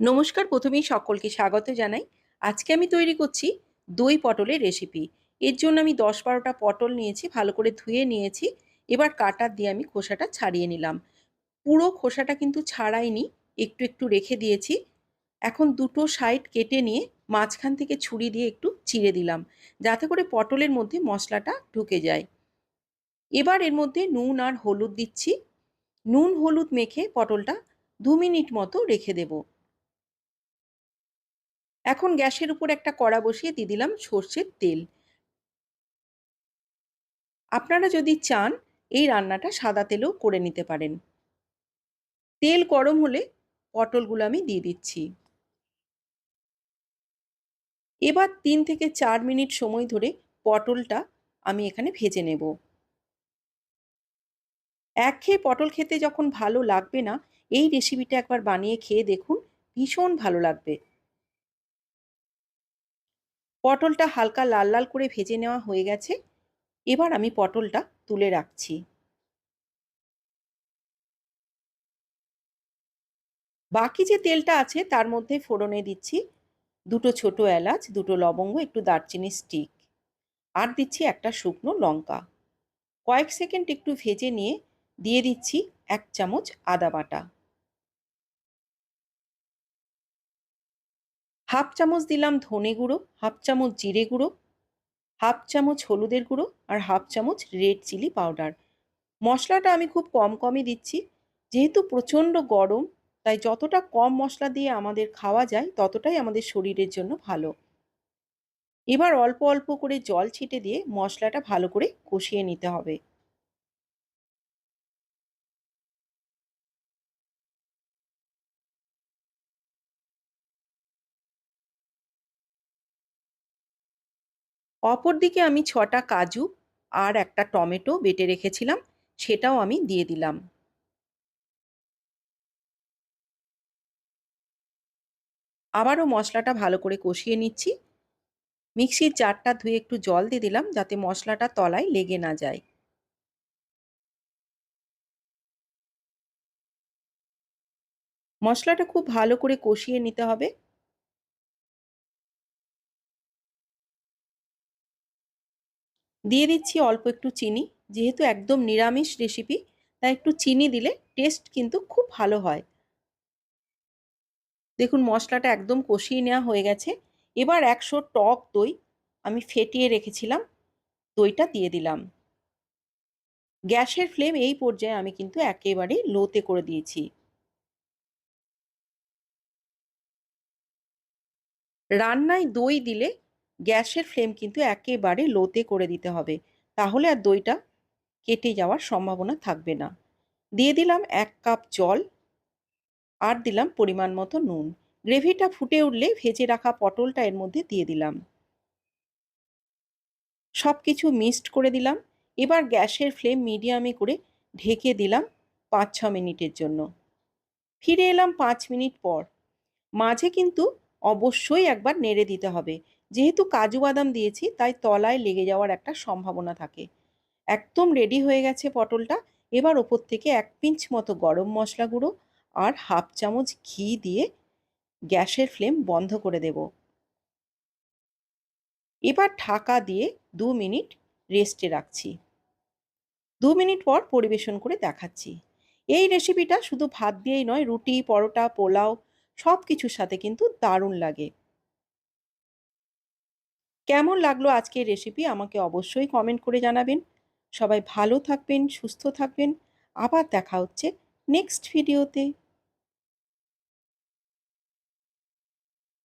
নমস্কার, প্রথমেই সকলকে স্বাগত জানাই। আজকে আমি তৈরি করছি দই পটলের রেসিপি এর জন্য আমি দশ বারোটা পটল নিয়েছি, ভালো করে ধুয়ে নিয়েছি। এবার কাটার দিয়ে আমি খোসাটা ছাড়িয়ে নিলাম। পুরো খোসাটা কিন্তু ছাড়াইনি, একটু একটু রেখে দিয়েছি। এখন দুটো সাইড কেটে নিয়ে মাঝখান থেকে ছুরি দিয়ে একটু চিড়ে দিলাম, যাতে করে পটলের মধ্যে মশলাটা ঢুকে যায়। এবার এর মধ্যে নুন আর হলুদ দিচ্ছি। নুন হলুদ মেখে পটলটা দু মিনিট মতো রেখে দেবো। এখন গ্যাসের উপর একটা কড়া বসিয়ে দিয়ে দিলাম সর্ষের তেল। আপনারা যদি চান, এই রান্নাটা সাদা তেলেও করে নিতে পারেন। তেল গরম হলে পটলগুলো আমি দিয়ে দিচ্ছি। এবার তিন থেকে চার মিনিট সময় ধরে পটলটা আমি এখানে ভেজে নেব। এক খেয়ে পটল খেতে যখন ভালো লাগবে না, এই রেসিপিটা একবার বানিয়ে খেয়ে দেখুন, ভীষণ ভালো লাগবে। পটলটা হালকা লাল লাল করে ভেজে নেওয়া হয়ে গেছে। এবার আমি পটলটা তুলে রাখছি। বাকি যে তেলটা আছে তার মধ্যে ফোড়নে দিচ্ছি দুটো ছোট এলাচ, দুটো লবঙ্গ, একটু দারচিনি স্টিক। আর দিচ্ছি একটা শুকনো লঙ্কা। কয়েক সেকেন্ড একটু ভেজে নিয়ে দিয়ে দিচ্ছি এক চামচ আদা বাটা। হাফ চামচ দিলাম ধনে গুঁড়ো, হাফ চামচ জিরে গুঁড়ো, হাফ চামচ হলুদের গুঁড়ো আর হাফ চামচ রেড চিলি পাউডার। মশলাটা আমি খুব কম কমই দিচ্ছি, যেহেতু প্রচণ্ড গরম, তাই যতটা কম মশলা দিয়ে আমাদের খাওয়া যায়, ততটাই আমাদের শরীরের জন্য ভালো। এবার অল্প অল্প করে জল ছিটে দিয়ে মশলাটা ভালো করে কষিয়ে নিতে হবে। অপরদিকে আমি ছটা কাজু আর একটা টমেটো বেটে রেখেছিলাম, সেটাও আমি দিয়ে দিলাম। আবারও মশলাটা ভালো করে কষিয়ে নিচ্ছি। মিক্সির জারটা ধুয়ে একটু জল দিয়ে দিলাম, যাতে মশলাটা তলায় লেগে না যায়। মশলাটা খুব ভালো করে কষিয়ে নিতে হবে। দিয়ে দিচ্ছি অল্প একটু চিনি। যেহেতু একদম নিরামিষ রেসিপি তাই একটু চিনি দিলে টেস্ট কিন্তু খুব ভালো হয়। দেখুন, মশলাটা একদম কষিয়ে নেওয়া হয়ে গেছে। এবার একশো টক দই আমি ফেটিয়ে রেখেছিলাম, দইটা দিয়ে দিলাম। গ্যাসের ফ্লেম এই পর্যায়ে আমি কিন্তু একেবারে লোতে করে দিয়েছি। রান্নায় দই দিলে গ্যাসের ফ্লেম কিন্তু একেবারে লোতে করে দিতে হবে। তাহলে আর দইটা কেটে যাওয়ার সম্ভাবনা থাকবে না। দিয়ে দিলাম এক কাপ জল আর দিলাম পরিমাণ মতো নুন। গ্রেভিটা ফুটে উঠলে ভেজে রাখা পটলটা এর মধ্যে দিয়ে দিলাম। সব কিছু মিক্সড করে দিলাম। এবার গ্যাসের ফ্লেম মিডিয়ামে করে ঢেকে দিলাম পাঁচ ছ মিনিটের জন্য। ফিরে এলাম পাঁচ মিনিট পর। মাঝে কিন্তু অবশ্যই একবার নেড়ে দিতে হবে। যেহেতু কাজু বাদাম দিয়েছি, তাই তলায় লেগে যাওয়ার একটা সম্ভাবনা থাকে। একদম রেডি হয়ে গেছে পটলটা। এবার ওপর থেকে এক পিঞ্চ মতো গরম মশলা গুঁড়ো আর হাফ চামচ ঘি দিয়ে গ্যাসের ফ্লেম বন্ধ করে দেব। এবার ঢাকা দিয়ে দু মিনিট রেস্টে রাখছি। দু মিনিট পর পরিবেশন করে দেখাচ্ছি। এই রেসিপিটা শুধু ভাত দিয়েই নয়, রুটি, পরোটা, পোলাও সব কিছুর সাথে কিন্তু দারুণ লাগে। কেমন লাগল আজকের রেসিপি আমাকে অবশ্যই কমেন্ট করে জানাবেন। সবাই ভালো থাকবেন, সুস্থ থাকবেন। আবার দেখা হচ্ছে নেক্সট ভিডিওতে